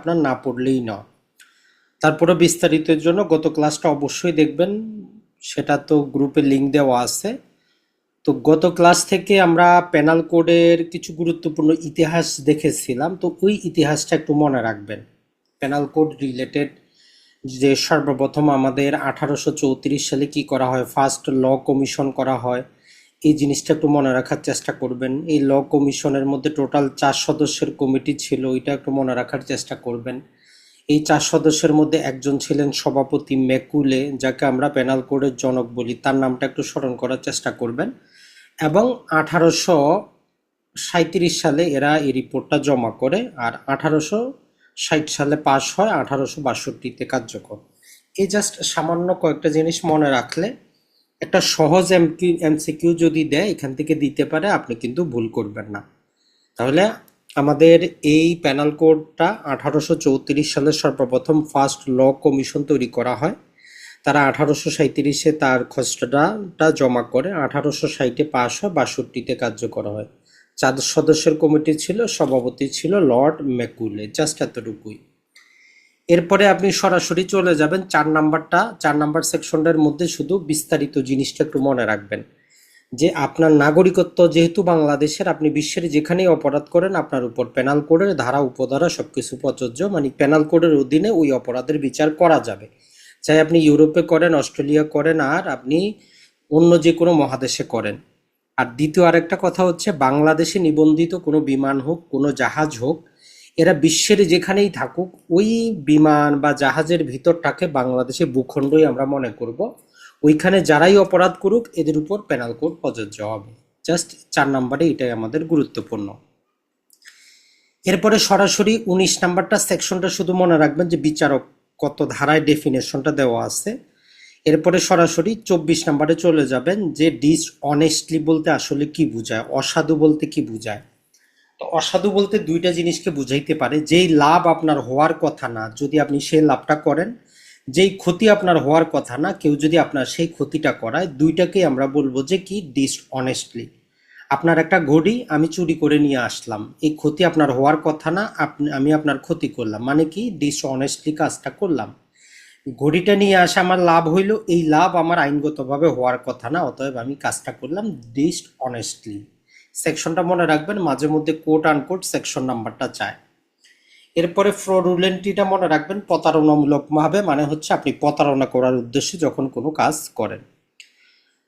আপনার না পড়লেই নয় তারপরে বিস্তারিতের জন্য গত ক্লাসটা অবশ্যই দেখবেন, সেটা তো গ্রুপে লিঙ্ক দেওয়া আছে। তো গত ক্লাস থেকে আমরা পেনাল কোডের কিছু গুরুত্বপূর্ণ ইতিহাস দেখেছিলাম, তো ওই ইতিহাসটা একটু মনে রাখবেন। পেনাল কোড রিলেটেড যে সর্বপ্রথম আমাদের আঠারোশো চৌত্রিশ সালে কি করা হয়, ফার্স্ট ল কমিশন করা হয় এই জিনিসটা একটু মনে রাখার চেষ্টা করবেন। এই ল কমিশনের মধ্যে টোটাল চার সদস্যের কমিটি ছিল এটা একটু মনে রাখার চেষ্টা করবেন। এই চার সদস্যের মধ্যে একজন ছিলেন সভাপতি মেকুলে, যাকে আমরা পেনাল কোডের জনক বলি। তার নামটা একটু স্মরণ করার চেষ্টা করবেন। এবং আঠারোশো সাঁত্রিশ সালে এরা এই রিপোর্টটা জমা করে, আর আঠারোশো ষাট সালে পাশ হয় আঠারোশো বাষট্টিতে কার্যকর। এই জাস্ট সামান্য কয়েকটা জিনিস মনে রাখলে একটা সহজ এমসিকিউ যদি দেয়, এখান থেকে দিতে পারে, আপনি কিন্তু ভুল করবেন না। তাহলে আমাদের এই প্যানাল কোডটা আঠারোশো চৌত্রিশ সালে সর্বপ্রথম ফার্স্ট ল কমিশন তৈরি করা হয়। তারা আঠারোশো সাঁত্রিশে তার খসড়াটা জমা করে, আঠারোশো ষাটে পাশ হয়, বাষট্টিতে কার্যকর হয়। চার সদস্যের কমিটি ছিল, সভাপতি ছিল লর্ড ম্যাকুলে, জাস্ট এতটুকুই। এরপরে আপনি সরাসরি চলে যাবেন চার নাম্বারটা, চার নাম্বার সেকশনটার মধ্যে শুধু বিস্তারিত জিনিসটা একটু মনে রাখবেন। যে আপনার নাগরিকত্ব যেহেতু বাংলাদেশের, আপনি বিশ্বের যেখানেই অপরাধ করেন, আপনার উপর পেনাল কোডের ধারা, উপধারা সব কিছু প্রযোজ্য মানে পেনাল কোডের অধীনে ওই অপরাধের বিচার করা যাবে। চাই আপনি ইউরোপে করেন, অস্ট্রেলিয়া করেন, আর আপনি অন্য যে কোনো মহাদেশে করেন। আর দ্বিতীয় আরেকটা কথা হচ্ছে, বাংলাদেশে নিবন্ধিত কোনো বিমান হোক, কোনো জাহাজ হোক এরা বিশ্বের যেখানেই থাকুক, ওই বিমান বা জাহাজের ভিতরটাকে বাংলাদেশে ভূখণ্ডই আমরা মনে করব। ওইখানে যারাই অপরাধ করুক, এদের উপর পেনাল কোড প্রযোজ্য হবে। জাস্ট চার নাম্বারে এটাই আমাদের গুরুত্বপূর্ণ। এরপরে সরাসরি উনিশ নাম্বারটা সেকশনটা শুধু মনে রাখবেন যে বিচারক কত ধারায় ডেফিনেশনটা দেওয়া আছে। এরপরে সরাসরি চব্বিশ নাম্বারে চলে যাবেন যে ডিস অনেস্টলি বলতে আসলে কি বোঝায়, অসাধু বলতে কি বোঝায়। তো অসাধু বলতে দুইটা জিনিসকে বুঝাইতে পারে। যেই লাভ আপনার হওয়ার কথা না, যদি আপনি সেই লাভটা করেন, যেই ক্ষতি আপনার হওয়ার কথা না, কেউ যদি আপনার সেই ক্ষতিটা করায়, দুইটাকেই আমরা বলব যে কি? ডিস অনেস্টলি আপনার একটা ঘড়ি আমি চুরি করে নিয়ে আসলাম, এই ক্ষতি আপনার হওয়ার কথা না আপনি আমি আপনার ক্ষতি করলাম। মানে কি? ডিস অনেস্টলি কাজটা করলাম। ঘড়িটা নিয়ে আসা আমার লাভ হইল, এই লাভ আমার আইনগতভাবে হওয়ার কথা না, অতএব আমি কাজটা করলাম ডিস অনেস্টলি সেকশনটা মনে রাখবেন, মাঝে মধ্যে কোট আনকোট সেকশন নাম্বারটা চায় এরপরে ফ্রডুলেন্টিটা মনে রাখবেন প্রতারণামূলকভাবে মানে হচ্ছে আপনি প্রতারণা করার উদ্দেশ্যে যখন কোনো কাজ করেন।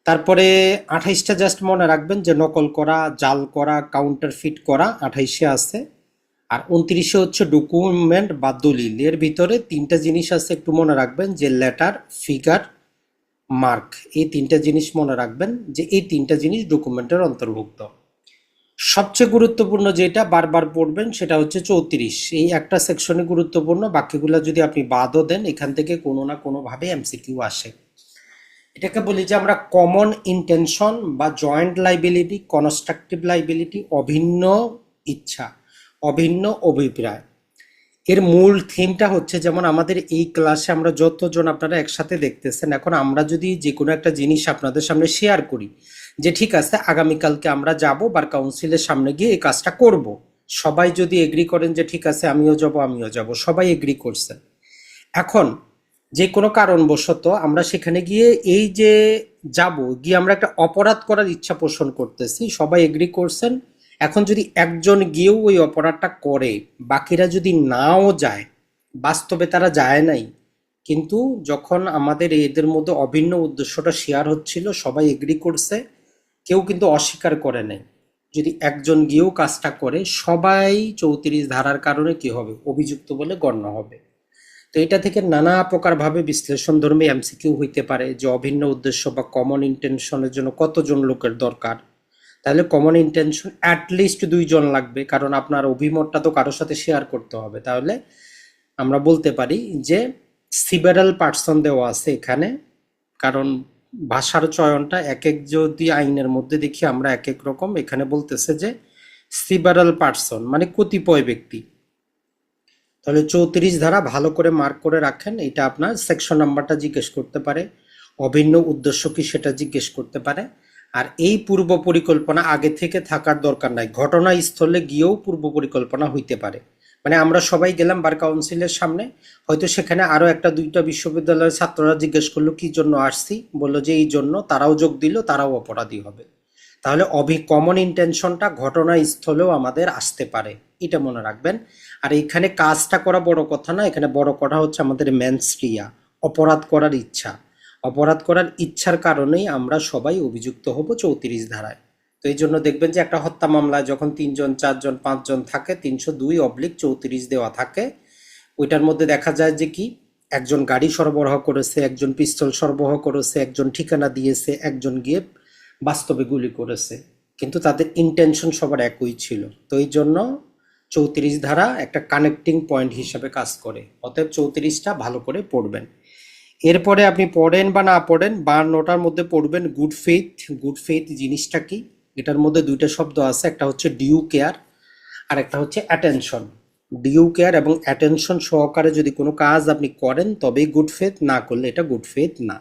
তারপরে আঠাইশটা জাস্ট মনে রাখবেন যে নকল করা, জাল করা কাউন্টার ফিট করা, আঠাইশে আছে। আর উনত্রিশে হচ্ছে ডকুমেন্ট বা দলিল। এর ভিতরে তিনটা জিনিস আছে, একটু মনে রাখবেন, যে লেটার ফিগার মার্ক এই তিনটা জিনিস মনে রাখবেন, যে এই তিনটা জিনিস ডকুমেন্টের অন্তর্ভুক্ত। সবচেয়ে গুরুত্বপূর্ণ যেটা বারবার পড়বেন সেটা হচ্ছে চৌত্রিশ। এই একটা সেকশনে গুরুত্বপূর্ণ, বাকিগুলো যদি আপনি বাদও দেন, এখান থেকে কোনো না কোনোভাবে এমসিকিউ আসে। এটাকে বলি যে আমরা কমন ইন্টেনশন বা জয়েন্ট লাইবিলিটি কনস্ট্রাকটিভ লাইবিলিটি অভিন্ন ইচ্ছা, অভিন্ন অভিপ্রায়। এর মূল থিমটা হচ্ছে যেমন আমাদের এই ক্লাসে আমরা যতজন আপনারা একসাথে দেখতেছেন, এখন আমরা যদি যে কোনো একটা জিনিস আপনাদের সামনে শেয়ার করি যে ঠিক আছে, আগামীকালকে আমরা যাব, বার কাউন্সিলের সামনে গিয়ে এই কাজটা করব। সবাই যদি এগ্রি করেন যে ঠিক আছে, আমিও যাব আমিও যাব। সবাই এগ্রি করছেন এখন যে কোনো কারণবশত আমরা সেখানে গিয়ে এই যে যাব, গিয়ে আমরা একটা অপরাধ করার ইচ্ছা পোষণ করতেছি, সবাই এগ্রি করছেন। এখন যদি একজন গিয়েও ওই অপরাধটা করে, বাকিরা যদি নাও যায়, বাস্তবে তারা যায় নাই, কিন্তু যখন আমাদের এদের মধ্যে অভিন্ন উদ্দেশ্যটা শেয়ার হচ্ছিল, সবাই এগ্রি করছে। কেউ কিন্তু অস্বীকার করে নাই। যদি একজন গিয়েও কাজটা করে, সবাই চৌত্রিশ ধারার কারণে কি হবে? অভিযুক্ত বলে গণ্য হবে। তো এটা থেকে নানা প্রকারভাবে বিশ্লেষণ ধর্মী এমসিকিউ হইতে পারে যে অভিন্ন উদ্দেশ্য বা কমন ইন্টেনশনের জন্য কতজন লোকের দরকার। তাহলে কমন ইন্টেনশন অ্যাটলিস্ট দুইজন লাগবে, কারণ আপনার অভিমতটা তো কারোর সাথে শেয়ার করতে হবে। তাহলে আমরা বলতে পারি যে সিবারাল পার্সন দেওয়া আছে এখানে, কারণ ভাষার চয়নটা এক এক যদি আইনের মধ্যে দেখি, আমরা এক এক রকম। এখানে বলতেছে যে সিবারাল পার্সন মানে কতিপয় ব্যক্তি। তাহলে চৌত্রিশ ধারা ভালো করে মার্ক করে রাখেন এটা আপনার সেকশন নাম্বারটা জিজ্ঞেস করতে পারে, অভিন্ন উদ্দেশ্য কি সেটা জিজ্ঞেস করতে পারে। আর এই পূর্ব পরিকল্পনা আগে থেকে থাকার দরকার নাই, ঘটনাস্থলে গিয়েও পূর্ব পরিকল্পনা হইতে পারে। মানে আমরা সবাই গেলাম বার কাউন্সিলের সামনে। হয়তো সেখানে আরও একটা দুইটা বিশ্ববিদ্যালয়ের ছাত্ররা জিজ্ঞেস করল, কি জন্য আসছি? বলল যে, এই জন্য তারাও যোগ দিল, তারাও অপরাধী হবে। তাহলে অভি কমন ইন্টেনশনটা ঘটনাস্থলেও আমাদের আসতে পারে, এটা মনে রাখবেন। আর এখানে কাজটা করা বড় কথা না, এখানে বড় কথা হচ্ছে আমাদের ম্যানস্ট্রিয়া অপরাধ করার ইচ্ছা। অপরাধ করার ইচ্ছার কারণেই আমরা সবাই অভিযুক্ত হব চৌত্রিশ ধারায়। তো এই জন্য দেখবেন যে একটা হত্যা মামলায় যখন তিনজন, চারজন, পাঁচজন থাকে, তিনশো দুই অবলিক চৌত্রিশ দেওয়া থাকে। ওইটার মধ্যে দেখা যায় যে কি, একজন গাড়ি সরবরাহ করেছে, একজন পিস্তল সরবরাহ করেছে, একজন ঠিকানা দিয়েছে, একজন গিয়ে বাস্তবে গুলি করেছে। কিন্তু তাদের ইন্টেনশন সবার একই ছিল। তো এই জন্য চৌত্রিশ ধারা একটা কানেক্টিং পয়েন্ট হিসাবে কাজ করে। অতএব চৌত্রিশটা ভালো করে পড়বেন। এরপরে আপনি পড়েন বা না পড়েন বা বান্নটার মধ্যে পড়বেন গুড ফেইথ গুড ফেইথ জিনিসটা কি? এটার মধ্যে দুইটা শব্দ আছে, একটা হচ্ছে ডিউ কেয়ার আর একটা হচ্ছে অ্যাটেনশন ডিউ কেয়ার এবং অ্যাটেনশন সহকারে যদি কোনো কাজ আপনি করেন, তবেই গুড ফেথ না করলে এটা গুড ফেথ না।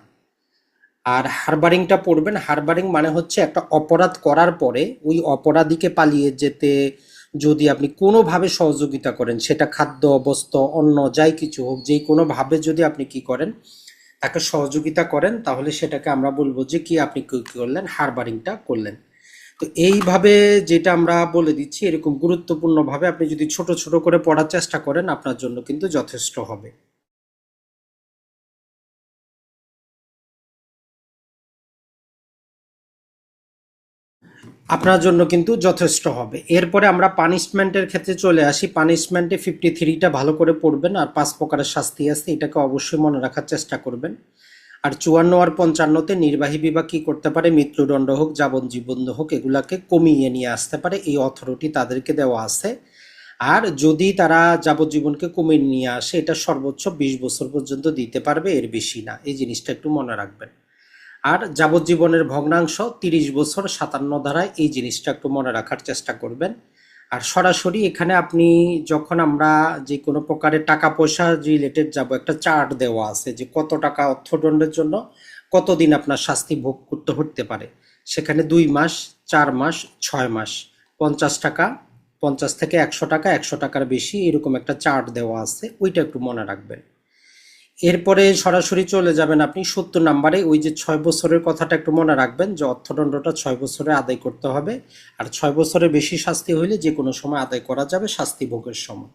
আর হারবারিংটা পড়বেন হারবারিং মানে হচ্ছে একটা অপরাধ করার পরে ওই অপরাধীকে পালিয়ে যেতে যদি আপনি কোনোভাবে সহযোগিতা করেন, সেটা খাদ্য, বস্ত্র অন্য যাই কিছু হোক যে কোনোভাবে যদি আপনি কি করেন, তাকে সহযোগিতা করেন, তাহলে সেটাকে আমরা বলব যে কি আপনি কী করলেন হারবারিংটা করলেন। তো এইভাবে যেটা আমরা বলে দিচ্ছি, এরকম গুরুত্বপূর্ণভাবে আপনি যদি ছোট ছোট করে পড়ার চেষ্টা করেন, আপনার জন্য কিন্তু যথেষ্ট হবে। আপনার জন্য কিন্তু যথেষ্ট হবে। এরপরে আমরা পানিশমেন্টের ক্ষেত্রে চলে আসি। পানিশমেন্টে ফিফটি থ্রিটা ভালো করে পড়বেন আর পাঁচ প্রকারের শাস্তি আছে, এটাকে অবশ্যই মনে রাখার চেষ্টা করবেন। আর চুয়ান্ন আর পঞ্চান্নতে নির্বাহী বিভাগ কি করতে পারে? মৃত্যুদণ্ড হোক, যাবজ্জীবন হোক, এগুলাকে কমিয়ে নিয়ে আসতে পারে। এই অথরিটি তাদেরকে দেওয়া আছে। আর যদি তারা যাবজ্জীবনকে কমিয়ে নিয়ে আসে, এটা সর্বোচ্চ বিশ বছর পর্যন্ত দিতে পারবে, এর বেশি না। এই জিনিসটা একটু মনে রাখবেন। আর যাবজ্জীবনের ভগ্নাংশ তিরিশ বছর সাতান্ন ধারায়, এই জিনিসটা একটু মনে রাখার চেষ্টা করবেন। আর সরাসরি এখানে আপনি যখন আমরা যে কোনো প্রকারের টাকা পয়সা রিলেটেড যাব, একটা চার্ট দেওয়া আছে যে কত টাকা অর্থদণ্ডের জন্য কতদিন আপনার শাস্তি ভোগ করতে হতে পারে। সেখানে দুই মাস, চার মাস, ছয় মাস, পঞ্চাশ টাকা, পঞ্চাশ থেকে একশো টাকা, একশো টাকার বেশি এরকম একটা চার্ট দেওয়া আছে, ওইটা একটু মনে রাখবেন। এরপরে সরাসরি চলে যাবেন আপনি সত্তর নাম্বারে। ওই যে ছয় বছরের কথাটা একটু মনে রাখবেন, যে অর্থদণ্ডটা ছয় বছরে আদায় করতে হবে। আর ছয় বছরের বেশি শাস্তি হইলে যে কোনো সময় আদায় করা যাবে শাস্তি ভোগের সময়।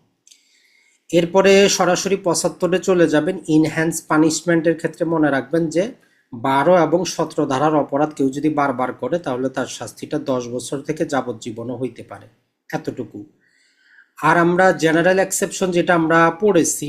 এরপরে সরাসরি পঁচাত্তরে চলে যাবেন ইনহ্যান্স পানিশমেন্টের ক্ষেত্রে মনে রাখবেন যে বারো এবং সতেরো ধারার অপরাধ কেউ যদি বারবার করে, তাহলে তার শাস্তিটা দশ বছর থেকে যাবজ্জীবনও হইতে পারে। এতটুকু। আর আমরা জেনারেল এক্সেপশন যেটা আমরা পড়েছি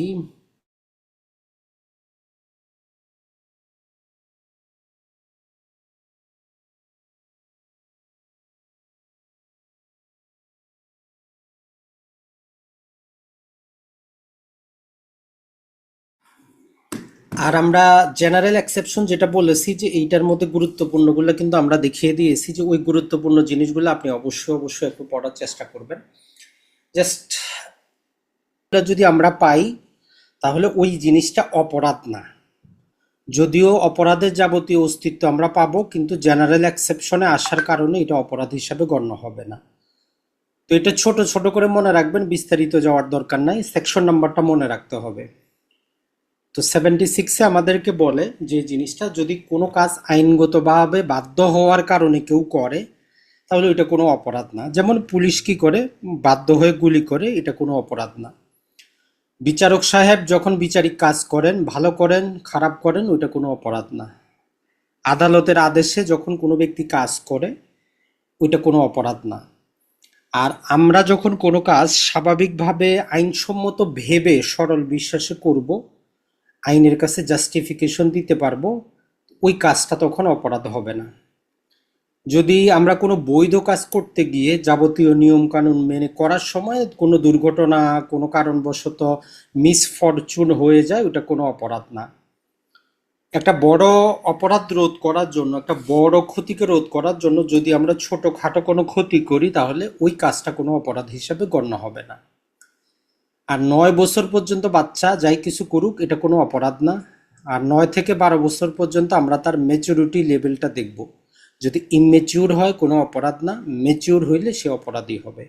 আর আমরা জেনারেল এক্সেপশন যেটা বলেছি যে এইটার মধ্যে গুরুত্বপূর্ণগুলো কিন্তু আমরা দেখিয়ে দিয়েছি যে ওই গুরুত্বপূর্ণ জিনিসগুলো আপনি অবশ্যই অবশ্যই একটু পড়ার চেষ্টা করবেন। জাস্ট যদি আমরা পাই, তাহলে ওই জিনিসটা অপরাধ না। যদিও অপরাধের যাবতীয় অস্তিত্ব আমরা পাবো, কিন্তু জেনারেল এক্সেপশনে আসার কারণে এটা অপরাধ হিসাবে গণ্য হবে না। তো এটা ছোট ছোট করে মনে রাখবেন, বিস্তারিত যাওয়ার দরকার নাই। সেকশন নাম্বারটা মনে রাখতে হবে। তো সেভেন্টি সিক্সে আমাদেরকে বলে যে জিনিসটা যদি কোনো কাজ আইনগতভাবে বাধ্য হওয়ার কারণে কেউ করে, তাহলে এটা কোনো অপরাধ না। যেমন পুলিশ কি করে? বাধ্য হয়ে গুলি করে, এটা কোনো অপরাধ না। বিচারক সাহেব যখন বিচারিক কাজ করেন, ভালো করেন, খারাপ করেন, ওইটা কোনো অপরাধ না। আদালতের আদেশে যখন কোনো ব্যক্তি কাজ করে, ওইটা কোনো অপরাধ না। আর আমরা যখন কোনো কাজ স্বাভাবিকভাবে আইনসম্মত ভেবে সরল বিশ্বাসে করব আইনের কাছে জাস্টিফিকেশন দিতে পারব, ওই কাজটা তখন অপরাধ হবে না। যদি আমরা কোনো বৈধ কাজ করতে গিয়ে যাবতীয় নিয়ম কানুন মেনে করার সময় কোনো দুর্ঘটনা, কোনো কারণবশত মিসফরচুন হয়ে যায়, ওটা কোনো অপরাধ না। একটা বড় অপরাধ রোধ করার জন্য, একটা বড় ক্ষতিকে রোধ করার জন্য যদি আমরা ছোটখাটো কোনো ক্ষতি করি, তাহলে ওই কাজটা কোনো অপরাধ হিসাবে গণ্য হবে না। আর নয় বছর পর্যন্ত বাচ্চা যাই কিছু করুক, এটা কোনো অপরাধ না। আর নয় থেকে বারো বছর পর্যন্ত আমরা তার মেচুরিটি লেভেলটা দেখব। যদি ইমেচিউর হয়, কোনো অপরাধ না। মেচিউর হইলে সে অপরাধী হবে।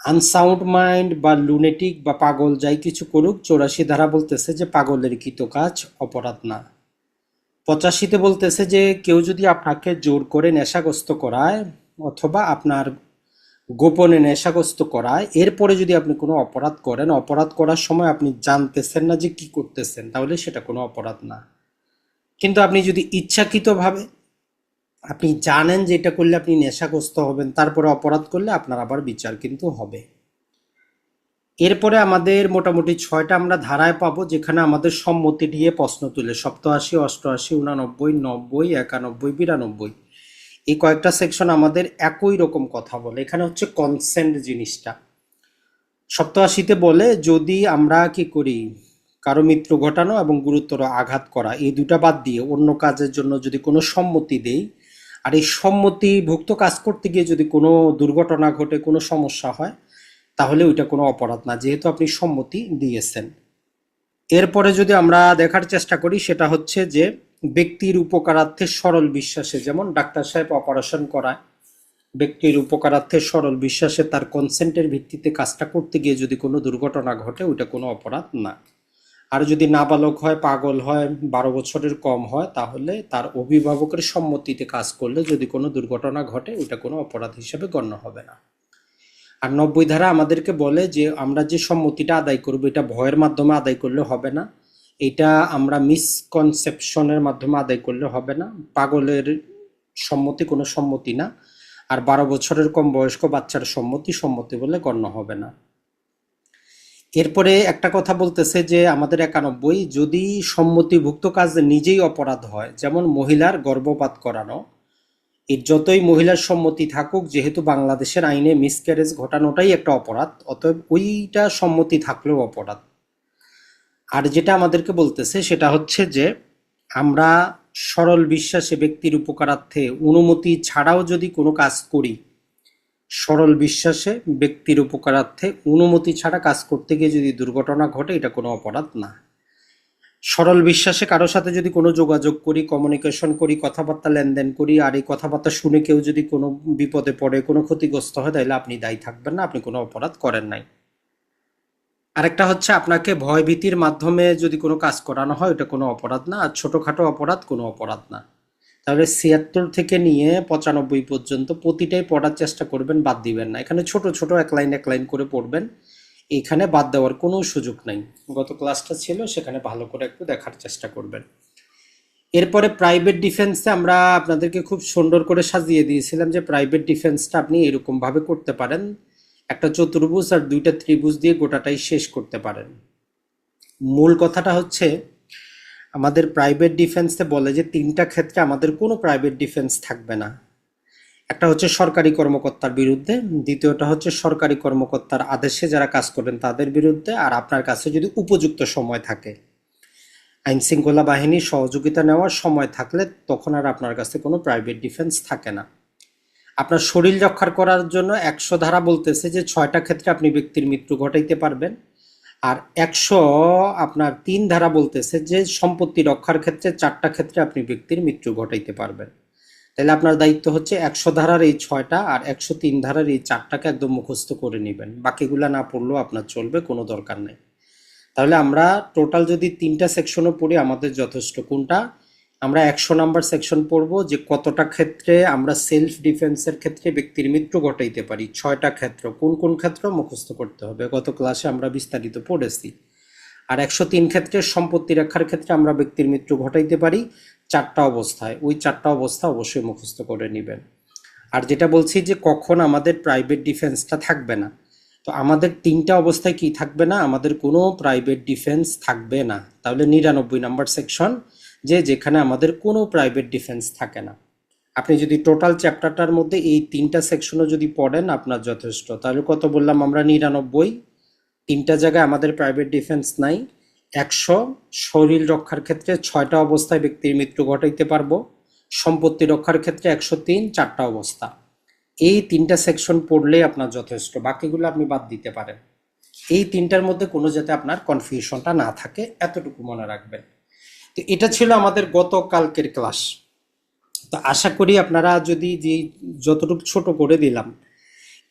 আনসাউন্ড মাইন্ড বা লুনেটিক বা পাগল যাই কিছু করুক, চৌরাশি ধারা বলতেছে যে পাগলের কৃত কাজ, অপরাধ না। পঁচাশিতে বলতেছে যে কেউ যদি আপনাকে জোর করে নেশাগ্রস্ত করায় অথবা আপনার গোপনে নেশাগ্রস্ত করায়। এরপরে যদি আপনি কোনো অপরাধ করেন, অপরাধ করার সময় আপনি জানতেছেন না যে কি করতেছেন, তাহলে সেটা কোনো অপরাধ না। কিন্তু আপনি যদি ইচ্ছাকৃতভাবে আপনি জানেন যে এটা করলে আপনি নেশাগ্রস্ত হবেন, তারপরে অপরাধ করলে আপনার আবার বিচার কিন্তু হবে। এরপরে আমাদের মোটামুটি ছয়টা আমরা ধারায় পাবো, যেখানে আমাদের সম্মতি দিয়ে প্রশ্ন তুলে। সপ্তআশি, অষ্টআশি, উনানব্বই, নব্বই, একানব্বই, বিরানব্বই। এই কয়েকটা সেকশন আমাদের একই রকম কথা বলে। এখানে হচ্ছে কনসেন্ট জিনিসটা। সপ্তআশিতে বলে, যদি আমরা কি করি? কারও মৃত্যু ঘটানো এবং গুরুতর আঘাত করা, এই দুটা বাদ দিয়ে অন্য কাজের জন্য যদি কোনো সম্মতি দেই, আর এই সম্মতিভুক্ত কাজ করতে গিয়ে যদি কোনো দুর্ঘটনা ঘটে, কোনো সমস্যা হয়, তাহলে ওইটা কোনো অপরাধ না, যেহেতু আপনি সম্মতি দিয়েছেন। এরপরে যদি আমরা দেখার চেষ্টা করি, সেটা হচ্ছে যে ব্যক্তির উপকারার্থে সরল বিশ্বাসে, যেমন ডাক্তার সাহেব অপারেশন করায়, ব্যক্তির উপকারার্থে সরল বিশ্বাসে তার কনসেন্টের ভিত্তিতে কাজটা করতে গিয়ে যদি কোনো দুর্ঘটনা ঘটে, ওইটা কোনো অপরাধ না। আর যদি নাবালক হয়, পাগল হয়, বারো বছরের কম হয়, তাহলে তার অভিভাবকের সম্মতিতে কাজ করলে যদি কোনো দুর্ঘটনা ঘটে, ওইটা কোনো অপরাধ হিসেবে গণ্য হবে না। আর নব্বই ধারা আমাদেরকে বলে যে, আমরা যে সম্মতিটা আদায় করব, এটা ভয়ের মাধ্যমে আদায় করলে হবে না। এটা আমরা মিসকনসেপশনের মাধ্যমে আদায় করলে হবে না। পাগলের সম্মতি কোনো সম্মতি না। আর বারো বছরের কম বয়স্ক বাচ্চার সম্মতি সম্মতি বলে গণ্য হবে না। এরপরে একটা কথা বলতেছে যে, আমাদের একানব্বই, যদি সম্মতিভুক্ত কাজ নিজেই অপরাধ হয়, যেমন মহিলার গর্ভপাত করানো, এর যতই মহিলার সম্মতি থাকুক, যেহেতু বাংলাদেশের আইনে মিসক্যারেজ ঘটানোটাই একটা অপরাধ, অতএব ওইটা সম্মতি থাকলেও অপরাধ। আর যেটা আমাদেরকে বলতেছে সেটা হচ্ছে যে আমরা সরল বিশ্বাসে ব্যক্তির উপকারার্থে অনুমতি ছাড়াও যদি কোনো কাজ করি, সরল বিশ্বাসে ব্যক্তির উপকারার্থে অনুমতি ছাড়া কাজ করতে গিয়ে যদি দুর্ঘটনা ঘটে, এটা কোনো অপরাধ না। সরল বিশ্বাসে কারোর সাথে যদি কোনো যোগাযোগ করি কমিউনিকেশন করি, কথাবার্তা লেনদেন করি, আর এই কথাবার্তা শুনে কেউ যদি কোনো বিপদে পড়ে, কোনো ক্ষতিগ্রস্ত হয়, তাহলে আপনি দায়ী থাকবেন না, আপনি কোনো অপরাধ করেন নাই। আরেকটা হচ্ছে আপনাকে ভয়ভীতির মাধ্যমে যদি কোনো কাজ করানো হয়, ওটা কোনো অপরাধ না। আর ছোটোখাটো অপরাধ কোনো অপরাধ না। তাহলে ছিয়াত্তর থেকে নিয়ে পঁচানব্বই পর্যন্ত প্রতিটাই পড়ার চেষ্টা করবেন, বাদ দিবেন না। এখানে ছোট ছোট, এক লাইন এক লাইন করে পড়বেন। এখানে বাদ দেওয়ার কোনো সুযোগ নাই। গত ক্লাসটা ছিল, সেখানে ভালো করে একটু দেখার চেষ্টা করবেন। এরপরে প্রাইভেট ডিফেন্সে আমরা আপনাদেরকে খুব সুন্দর করে সাজিয়ে দিয়েছিলাম যে প্রাইভেট ডিফেন্সটা আপনি এরকমভাবে করতে পারেন। একটা চতুর্ভুজ আর দুইটা ত্রিভুজ দিয়ে গোটাটাই শেষ করতে পারেন। মূল কথাটা হচ্ছে, আমাদের প্রাইভেট ডিফেন্সে বলে যে তিনটা ক্ষেত্রে আমাদের কোনো প্রাইভেট ডিফেন্স থাকবে না। একটা হচ্ছে সরকারি কর্মকর্তার বিরুদ্ধে, দ্বিতীয়টা হচ্ছে সরকারি কর্মকর্তার আদেশে যারা কাজ করেন তাদের বিরুদ্ধে, আর আপনার কাছে যদি উপযুক্ত সময় থাকে, আইন শৃঙ্খলা বাহিনীর সহযোগিতা নেওয়ার সময় থাকলে, তখন আর আপনার কাছে কোনো প্রাইভেট ডিফেন্স থাকে না। আপনার শরীর রক্ষার করার জন্য একশো ধারা বলতেছে যে ছয়টা ক্ষেত্রে আপনি ব্যক্তির মৃত্যু ঘটাইতে পারবেন। আর একশো আপনার তিন ধারা বলতেছে যে সম্পত্তি রক্ষার ক্ষেত্রে চারটা ক্ষেত্রে আপনি ব্যক্তির মৃত্যু ঘটাইতে পারবেন। তাহলে আপনার দায়িত্ব হচ্ছে একশো ধারার এই ছয়টা আর একশো তিন ধারার এই চারটাকে একদম মুখস্থ করে নেবেন। বাকিগুলা না পড়লেও আপনার চলবে, কোনো দরকার নেই। তাহলে আমরা টোটাল যদি তিনটা সেকশনও পড়ি, আমাদের যথেষ্ট। কোনটা? আমরা একশো নাম্বার সেকশন পড়ব যে কতটা ক্ষেত্রে আমরা সেলফ ডিফেন্সের ক্ষেত্রে ব্যক্তির মৃত্যু ঘটাইতে পারি, ছয়টা ক্ষেত্র, কোন কোন ক্ষেত্র মুখস্থ করতে হবে, গত ক্লাসে আমরা বিস্তারিত পড়েছি। আর একশো তিন ক্ষেত্রে সম্পত্তি রক্ষার ক্ষেত্রে আমরা ব্যক্তির মৃত্যু ঘটাইতে পারি, চারটা অবস্থায়, ওই চারটা অবস্থা অবশ্যই মুখস্থ করে নেবেন। আর যেটা বলছি যে কখন আমাদের প্রাইভেট ডিফেন্সটা থাকবে না, তো আমাদের তিনটা অবস্থায় কি থাকবে না, আমাদের কোনো প্রাইভেট ডিফেন্স থাকবে না। তাহলে নিরানব্বই নাম্বার সেকশন যে যেখানে আমাদের কোনো প্রাইভেট ডিফেন্স থাকে না। আপনি যদি টোটাল চ্যাপ্টারটার মধ্যে এই তিনটা সেকশনও যদি পড়েন, আপনার যথেষ্ট। তাহলে কত বললাম আমরা? নিরানব্বই। তিনটা জায়গায় আমাদের প্রাইভেট ডিফেন্স নাই। একশো শরীর রক্ষার ক্ষেত্রে ছয়টা অবস্থায় ব্যক্তির মৃত্যু ঘটাইতে পারব। সম্পত্তি রক্ষার ক্ষেত্রে একশো তিন, চারটা অবস্থা। এই তিনটা সেকশন পড়লেই আপনার যথেষ্ট। বাকিগুলো আপনি বাদ দিতে পারেন। এই তিনটার মধ্যে কোনো যাতে আপনার কনফিউশনটা না থাকে, এতটুকু মনে রাখবেন। তো এটা ছিল আমাদের গত কালকের ক্লাস। তো আশা করি আপনারা যদি যে যতটুকু ছোট করে দিলাম,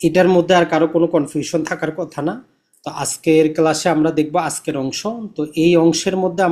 এটার মধ্যে আর কারও কোনো কনফিউশন থাকার কথা না। তো আজকের ক্লাসে আমরা দেখব আজকের অংশ। তো এই অংশের মধ্যে আমরা